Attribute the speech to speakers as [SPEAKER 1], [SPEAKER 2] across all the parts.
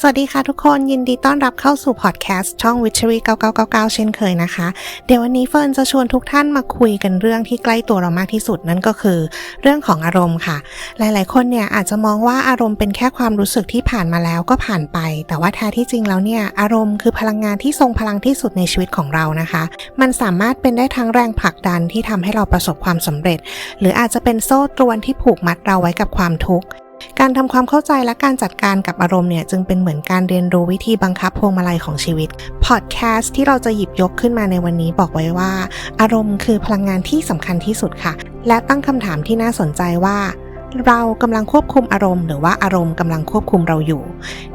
[SPEAKER 1] สวัสดีค่ะทุกคนยินดีต้อนรับเข้าสู่พอดแคสต์ช่อง Witchery 9999 เช่นเคยนะคะ เดี๋ยววันนี้เฟิร์นจะชวนทุกท่านมาคุยกันเรื่องที่ใกล้ตัวเรามากที่สุดนั่นก็คือ เรื่องของอารมณ์ค่ะ หลาย ๆ คนเนี่ยอาจจะมองว่าอารมณ์เป็นแค่ความรู้สึกที่ผ่านมาแล้วก็ผ่านไป แต่ว่าแท้ที่จริงแล้วเนี่ยอารมณ์คือพลังงานที่ทรงพลังที่สุดในชีวิตของเรานะคะ มันสามารถเป็นได้ทั้งแรงผลักดันที่ทำให้เราประสบความสำเร็จ หรืออาจจะเป็นโซ่ตรวนที่ผูกมัดเราไว้กับความทุกข์ การทำความเข้าใจและการจัดการกับอารมณ์เนี่ยจึงเป็นเหมือนการเรียนรู้วิธีบังคับพวงมาลัยของชีวิต พอดแคสต์ที่เราจะหยิบยกขึ้นมาในวันนี้บอกไว้ว่า อารมณ์คือพลังงานที่สำคัญที่สุดค่ะ และตั้งคำถามที่น่าสนใจว่า เรากำลังควบคุมอารมณ์ หรือว่าอารมณ์กำลังควบคุมเราอยู่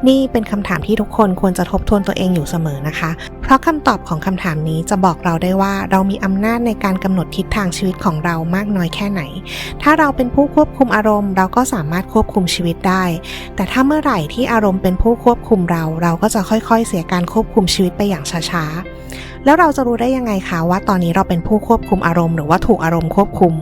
[SPEAKER 1] นี่เป็นคำถามที่ทุกคนควรจะทบทวนตัวเองอยู่เสมอนะคะ เพราะคำตอบของคำถามนี้จะบอกเราได้ว่าเรามีอำนาจในการกำหนดทิศทางชีวิตของเรามากน้อยแค่ไหน ถ้าเราเป็นผู้ควบคุมอารมณ์ เราก็สามารถควบคุมชีวิตได้ แต่ถ้าเมื่อไหร่ที่อารมณ์เป็นผู้ควบคุมเรา เราก็จะค่อยๆ เสียการควบคุมชีวิตไปอย่างช้าๆแล้วเราจะรู้ได้ยังไงคะว่าตอนนี้เราเป็นผู้ควบคุมอารมณ์หรือว่าถูกอารมณ์ควบคุม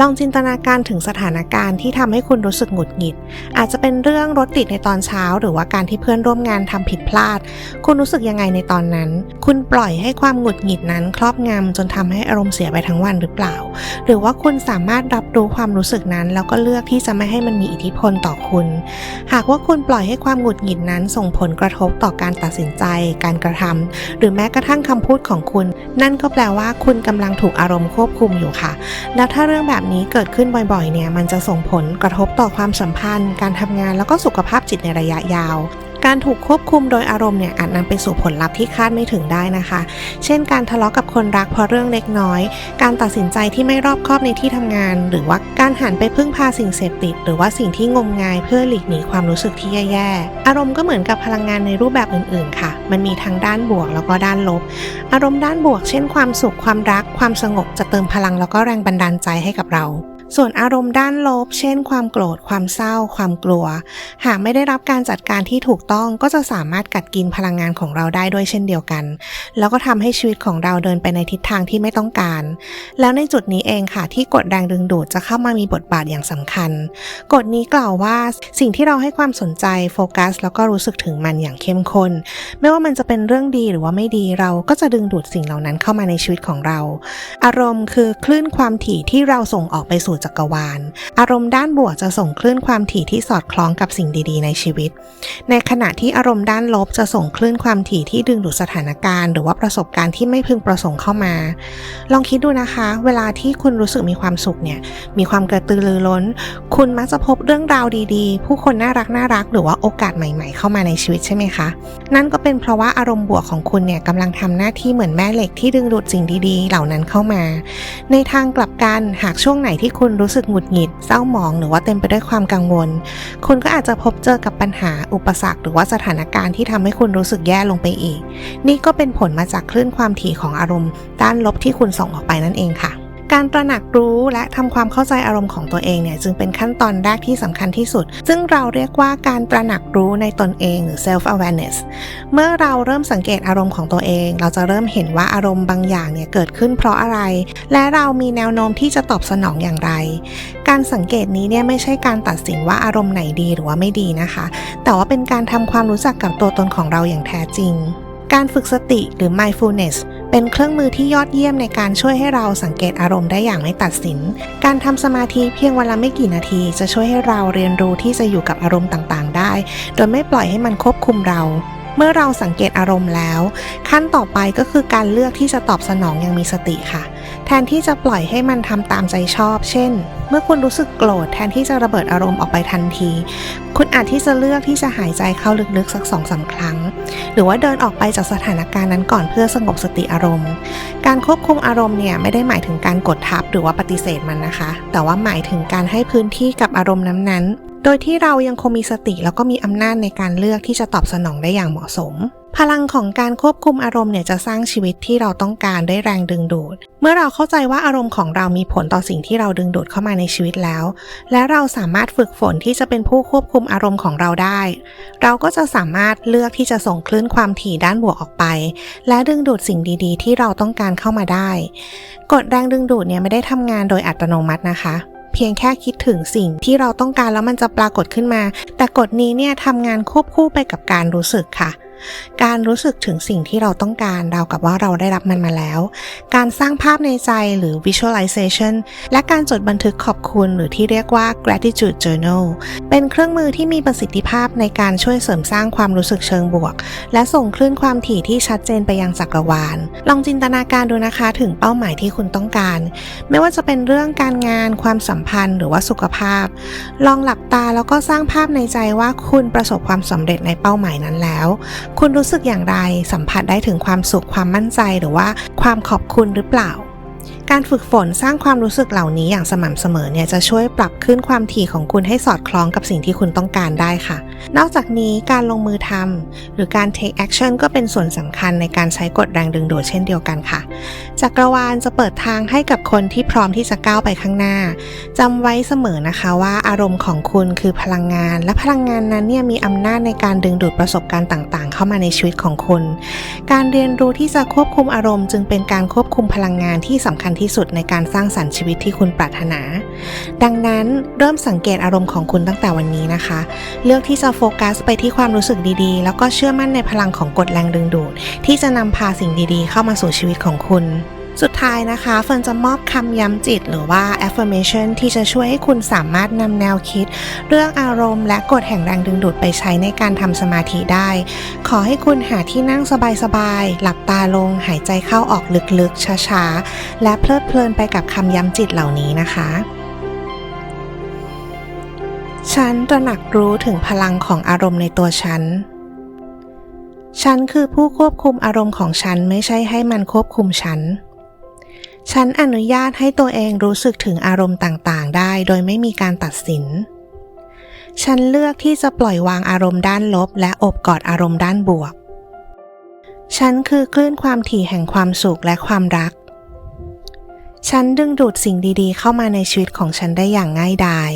[SPEAKER 1] ลองจินตนาการถึงสถานการณ์ที่ทำให้คุณรู้สึกหงุดหงิด อาจจะเป็นเรื่องรถติดในตอนเช้า หรือว่าการที่เพื่อนร่วมงานทำผิดพลาด คุณรู้สึกยังไงในตอนนั้น คุณปล่อยให้ความหงุดหงิดนั้น ครอบงำจนทำให้อารมณ์เสียไปทั้งวันหรือเปล่า หรือว่าคุณสามารถรับรู้ความรู้สึกนั้น แล้วก็เลือกที่จะไม่ให้มันมีอิทธิพลต่อคุณ หากว่าคุณปล่อยให้ความหงุดหงิดนั้น ส่งผลกระทบต่อการตัดสินใจ การกระทำหรือแม้กระทั่งคำพูดของคุณ นั่นก็แปลว่าคุณกำลังถูกอารมณ์ควบคุมอยู่ค่ะ แล้วถ้าเรื่องแบบนี้เกิดขึ้นบ่อยๆเนี่ยมันจะส่งผลกระทบต่อความสัมพันธ์ การทำงานแล้วก็สุขภาพจิตในระยะยาว การถูกควบคุมโดยอารมณ์เนี่ยอาจนำไปสู่ผลลัพธ์ที่คาดไม่ถึงได้นะคะ เช่น การทะเลาะกับคนรักเพราะเรื่องเล็กน้อย การตัดสินใจที่ไม่รอบคอบในที่ทำงาน หรือว่าการหันไปพึ่งพาสิ่งเสพติด หรือว่าสิ่งที่งมงายเพื่อหลีกหนีความรู้สึกที่แย่ๆ อารมณ์ก็เหมือนกับพลังงานในรูปแบบอื่นๆ ค่ะ มันมีทั้งด้านบวกแล้วก็ด้านลบ อารมณ์ด้านบวก เช่น ความสุข ความรัก ความสงบ จะเติมพลังแล้วก็แรงบันดาลใจให้กับเรา ส่วนอารมณ์ด้านลบ เช่น ความโกรธ ความเศร้า ความกลัว หากไม่ได้รับการจัดการที่ถูกต้องก็จะสามารถกัดกินพลังงานของเราได้ด้วยเช่นเดียวกัน แล้วก็ทำให้ชีวิตของเราเดินไปในทิศทางที่ไม่ต้องการ แล้วในจุดนี้เองค่ะที่กฎแรงดึงดูดจะเข้ามามีบทบาทอย่างสำคัญ กฎนี้กล่าวว่าสิ่งที่เราให้ความสนใจโฟกัส แล้วก็รู้สึกถึงมันอย่างเข้มข้น ไม่ว่ามันจะเป็นเรื่องดีหรือว่าไม่ดีเราก็จะดึงดูดสิ่งเหล่านั้นเข้ามาในชีวิตของเรา อารมณ์คือคลื่นความถี่ที่เราส่งออกไปสู่จักรวาล อารมณ์ด้านบวกจะส่งคลื่นความถี่ที่สอดคล้องกับสิ่งดีๆ ในชีวิต ในขณะที่อารมณ์ด้านลบจะส่งคลื่นความถี่ที่ดึงดูดสถานการณ์ หรือว่าประสบการณ์ที่ไม่พึงประสงค์เข้ามา ลองคิดดูนะคะ เวลาที่คุณรู้สึกมีความสุขเนี่ย มีความกระตือรือร้น คุณมักจะพบเรื่องราวดีๆ ผู้คนน่ารักน่ารักหรือว่าโอกาสใหม่ ๆ เข้ามาในชีวิตใช่ไหมคะ นั่นก็เป็นเพราะว่าอารมณ์บวกของคุณเนี่ยกำลังทำหน้าที่เหมือนแม่เหล็กที่ดึงดูดสิ่งดีๆ เหล่านั้นเข้ามา ในทางกลับกันหากช่วงไหนที่คุณณรู้สึกหงุดหงิด เศร้าหมอง หรือว่าเต็มไปด้วยความกังวล คุณก็อาจจะพบเจอกับปัญหาอุปสรรค หรือว่าสถานการณ์ที่ทำให้คุณรู้สึกแย่ลงไปอีก นี่ก็เป็นผลมาจากคลื่นความถี่ของอารมณ์ด้านลบที่คุณส่งออกไปนั่นเองค่ะ การตระหนักรู้และทำความเข้าใจอารมณ์ของตัวเองเนี่ยจึงเป็นขั้นตอนแรกที่สำคัญที่สุด ซึ่งเราเรียกว่าการตระหนักรู้ในตนเองหรือ self awareness เมื่อเราเริ่มสังเกตอารมณ์ของตัวเอง เราจะเริ่มเห็นว่าอารมณ์บางอย่างเนี่ยเกิดขึ้นเพราะอะไร และเรามีแนวโน้มที่จะตอบสนองอย่างไร การสังเกตนี้เนี่ยไม่ใช่การตัดสินว่าอารมณ์ไหนดีหรือว่าไม่ดีนะคะ แต่ว่าเป็นการทำความรู้จักกับตัวตนของเราอย่างแท้จริง การฝึกสติหรือ mindfulness เป็นเครื่องมือที่ยอดเยี่ยมในการช่วยให้เราสังเกตอารมณ์ได้อย่างไม่ตัดสิน การทำสมาธิเพียงวันละไม่กี่นาที จะช่วยให้เราเรียนรู้ที่จะอยู่กับอารมณ์ต่างๆ ได้ โดยไม่ปล่อยให้มันควบคุมเรา เมื่อเราสังเกตอารมณ์แล้ว ขั้นต่อไปก็คือการเลือกที่จะตอบสนองอย่างมีสติค่ะ แทนที่จะปล่อยให้มันทำตามใจชอบ เช่น เมื่อคุณรู้สึกโกรธแทนที่จะระเบิดอารมณ์ออกไปทันที คุณอาจที่จะเลือกที่จะหายใจเข้าลึกๆสักสองสาครั้ง หรือว่าเดินออกไปจากสถานการณ์นั้นก่อนเพื่อสงบสติอารมณ์ การควบคุมอารมณ์เนี่ยไม่ได้หมายถึงการกดทับหรือว่าปฏิเสธมันนะคะ แต่ว่าหมายถึงการให้พื้นที่กับอารมณ์นั้นๆ ดยที่เรายังคงมีสติแล้วก็มีอำนาจในการเลือกที่จะตอบสนองได้อย่างเหมาะสม พลังของการควบคุมอารมณ์เนี่ยจะสร้างชีวิตที่เราต้องการได้แรงดึงดูด เมื่อเราเข้าใจว่าอารมณ์ของเรามีผลต่อสิ่งที่เราดึงดูดเข้ามาในชีวิตแล้ว และเราสามารถฝึกฝนที่จะเป็นผู้ควบคุมอารมณ์ของเราได้ เราก็จะสามารถเลือกที่จะส่งคลื่นความถี่ด้านบวกออกไป และดึงดูดสิ่งดีๆ ที่เราต้องการเข้ามาได้ กฎแรงดึงดูดเนี่ยไม่ได้ทำงานโดยอัตโนมัตินะคะ เพียงแค่คิดถึงสิ่งที่เราต้องการแล้วมันจะปรากฏขึ้นมา แต่กฎนี้เนี่ยทำงานควบคู่ไปกับการรู้สึกค่ะ การรู้สึกถึงสิ่งที่เราต้องการเราวกับว่าเราได้รับมันมาแล้ว การสร้างภาพในใจหรือ visualization และการจดบันทึกขอบคุณหรือที่เรียกว่า gratitude journal เป็นเครื่องมือที่มีประสิทธิภาพในการช่วยเสริมสร้างความรู้สึกเชิงบวก และส่งคลื่นความถี่ที่ชัดเจนไปยังจักรวาล ลองจินตนาการดูนะคะถึงเป้าหมายที่คุณต้องการ ไม่ว่าจะเป็นเรื่องการงาน ความสัมพันธ์ หรือว่าสุขภาพ ลองหลับตาแล้วก็สร้างภาพในใจว่าคุณประสบความสำเร็จในเป้าหมายนั้นแล้ว คุณรู้สึกอย่างไร สัมผัสได้ถึงความสุขความมั่นใจหรือว่าความขอบคุณหรือเปล่า การฝึกฝนสร้างความรู้สึกเหล่านี้อย่างสม่ำเสมอเนี่ยจะช่วยปรับขึ้นความถี่ของคุณให้สอดคล้องกับสิ่งที่คุณต้องการได้ค่ะ นอกจากนี้การลงมือทำหรือการ take action ก็เป็นส่วนสำคัญในการใช้กฎแรงดึงดูดเช่นเดียวกันค่ะ จักรวาลจะเปิดทางให้กับคนที่พร้อมที่จะก้าวไปข้างหน้าจำไว้เสมอนะคะว่าอารมณ์ของคุณคือพลังงาน และพลังงานนั้นเนี่ยมีอำนาจในการดึงดูดประสบการณ์ต่างๆ เข้ามาในชีวิตของคุณ การเรียนรู้ที่จะควบคุมอารมณ์ จึงเป็นการควบคุมพลังงานที่สำคัญที่สุดในการสร้างสรรค์ชีวิตที่คุณปรารถนา ดังนั้นเริ่มสังเกตอารมณ์ของคุณตั้งแต่วันนี้นะคะ เลือกที่จะโฟกัสไปที่ความรู้สึกดีๆ แล้วก็เชื่อมั่นในพลังของกฎแรงดึงดูดที่จะนำพาสิ่งดีๆ เข้ามาสู่ชีวิตของคุณ สุดท้ายนะคะเฟิร์นจะมอบคำย้ำจิตหรือว่า affirmation ที่จะช่วยให้คุณสามารถนำแนวคิด เรื่องอารมณ์และกฎแห่งแรงดึงดูดไปใช้ในการทำสมาธิได้ ขอให้คุณหาที่นั่งสบายๆ หลับตาลง หายใจเข้าออกลึกๆ ช้าๆ และเพลิดเพลินไปกับคำย้ำจิตเหล่านี้นะคะฉันตระหนักรู้ถึงพลังของอารมณ์ในตัวฉัน ฉันคือผู้ควบคุมอารมณ์ของฉันไม่ใช่ให้มันควบคุมฉัน ฉันอนุญาตให้ตัวเองรู้สึกถึงอารมณ์ต่างๆ ได้โดยไม่มีการตัดสิน ฉันเลือกที่จะปล่อยวางอารมณ์ด้านลบ และอบกอดอารมณ์ด้านบวก ฉันคือคลื่นความถี่แห่งความสุขและความรัก ฉันดึงดูดสิ่งดีๆ เข้ามาในชีวิตของฉันได้อย่างง่ายดาย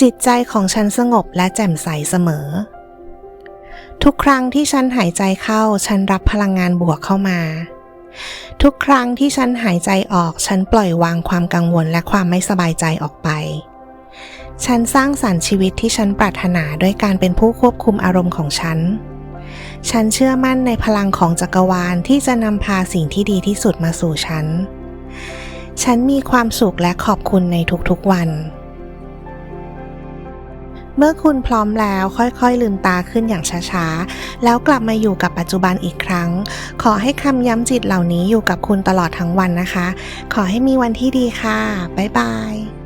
[SPEAKER 1] จิตใจของฉันสงบและแจ่มใสเสมอ ทุกครั้งที่ฉันหายใจเข้า ฉันรับพลังงานบวกเข้ามา ทุกครั้งที่ฉันหายใจออก ฉันปล่อยวางความกังวลและความไม่สบายใจออกไป ฉันสร้างสรรค์ชีวิตที่ฉันปรารถนาด้วยการเป็นผู้ควบคุมอารมณ์ของฉัน ฉันเชื่อมั่นในพลังของจักรวาลที่จะนำพาสิ่งที่ดีที่สุดมาสู่ฉัน ฉันมีความสุขและขอบคุณในทุกๆวัน เมื่อคุณพร้อมแล้วค่อยๆลืมตาขึ้นอย่างช้าๆ แล้วกลับมาอยู่กับปัจจุบันอีกครั้ง ขอให้คำย้ำจิตเหล่านี้อยู่กับคุณตลอดทั้งวันนะคะ ขอให้มีวันที่ดีค่ะ บ๊ายบาย